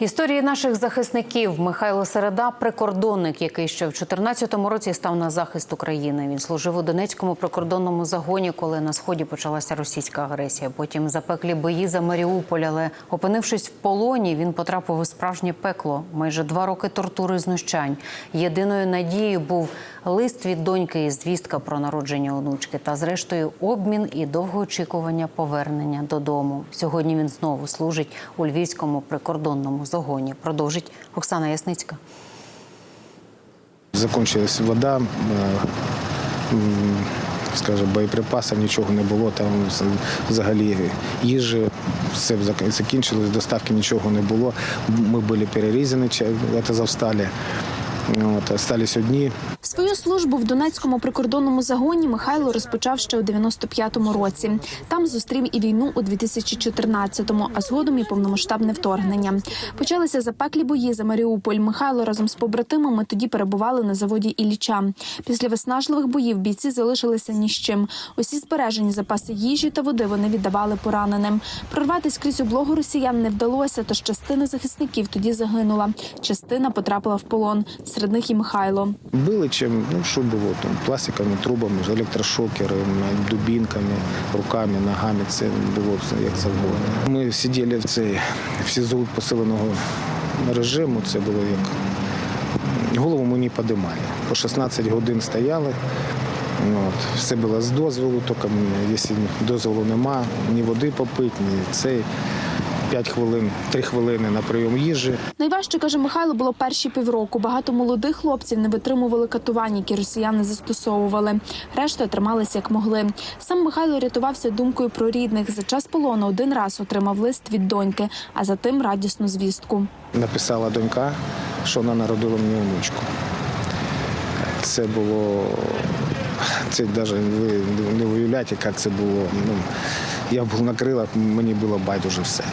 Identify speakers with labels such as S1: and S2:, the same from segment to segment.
S1: Історії наших захисників Михайло Середа прикордонник, який ще в 2014 році став на захист України. Він служив у Донецькому прикордонному загоні, коли на сході почалася російська агресія. Потім запеклі бої за Маріуполь. Але опинившись в полоні, він потрапив у справжнє пекло. Майже два роки тортури знущань. Єдиною надією був лист від доньки і звістка про народження онучки. Та зрештою обмін і довгоочікування повернення додому. Сьогодні він знову служить у львівському прикордонному загоні. Продовжить Оксана Ясницька.
S2: Закончилась вода, е, скажімо, боєприпасів нічого не було. Там взагалі їжі, все закінчилось, доставки нічого не було. Ми були перерізані, це завстали. От, остались одні.
S3: Свою службу в Донецькому прикордонному загоні Михайло розпочав ще у 95-му році. Там зустрів і війну у 2014-му, а згодом і повномасштабне вторгнення. Почалися запеклі бої за Маріуполь. Михайло разом з побратимами тоді перебували на заводі Ілліча. Після виснажливих боїв бійці залишилися ні з чим. Усі збережені запаси їжі та води вони віддавали пораненим. Прорватися крізь облогу росіян не вдалося, тож частина захисників тоді загинула. Частина потрапила в полон. Серед них і Михайло.
S2: Били чим, ну що було там, пластиковими трубами, електрошокерами, дубінками, руками, ногами. Це було все як завгодно. Ми сиділи в цей в СІЗО посиленого режиму. Це було як голову ми не підіймали. По 16 годин стояли. От. Все було з дозволу, тільки якщо дозволу нема, ні води попити, ні цей. 5 хвилин, 3 хвилини на прийом їжі.
S3: Найважче каже Михайло було перші півроку. Багато молодих хлопців не витримували катувань, які росіяни застосовували. Решта трималися як могли. Сам Михайло рятувався думкою про рідних. За час полону один раз отримав лист від доньки, а за тим радісну звістку.
S2: Написала донька, що вона народила мені онучку. Це було. Це навіть ви не уявляєте, як це було. Ну, я був на крилах, мені було байдуже все.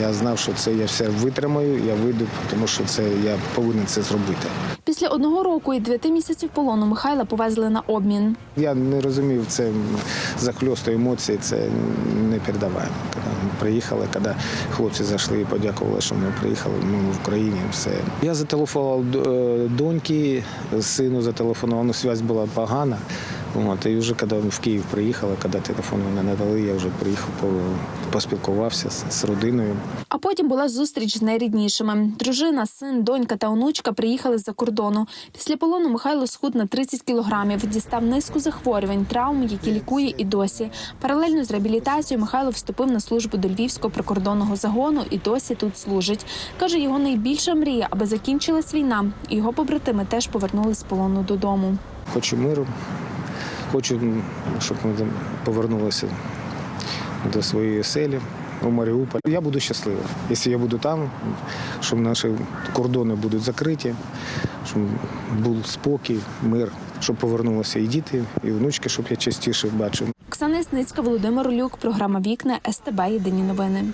S2: Я знав, що це я все витримаю, я вийду, тому що це я повинен це зробити.
S3: Після одного року і дев'яти місяців полону Михайла повезли на обмін.
S2: Я не розумів, це захльосту емоції, це не передаваємо. Коли ми приїхали, коли хлопці зайшли і подякували, що ми приїхали, ми в Україні, все. Я зателефонував е, доньки, сину зателефонував, ну зв'язь була погана. От, і вже коли в Київ приїхали, коли телефон мене надали, я вже приїхав, по- поспілкувався з, з родиною.
S3: А потім була зустріч з найріднішими. Дружина, син, донька та онучка приїхали з-за кордону. Після полону Михайло схуд на 30 кілограмів, дістав низку захворювань, травм, які лікує і досі. Паралельно з реабілітацією Михайло вступив на службу до Львівського прикордонного загону і досі тут служить. Каже, його найбільша мрія, аби закінчилась війна, його побратими теж повернулись з полону додому.
S2: Хочу миру, хочу, щоб ми повернулися до своєї селі у Маріуполь. Я буду щасливий, якщо я буду там, щоб наші кордони будуть закриті, щоб був спокій, мир, щоб повернулися і діти, і внучки, щоб я частіше бачив.
S3: Оксана Ясницька, Володимир Люк, програма Вікна СТБ Єдині новини.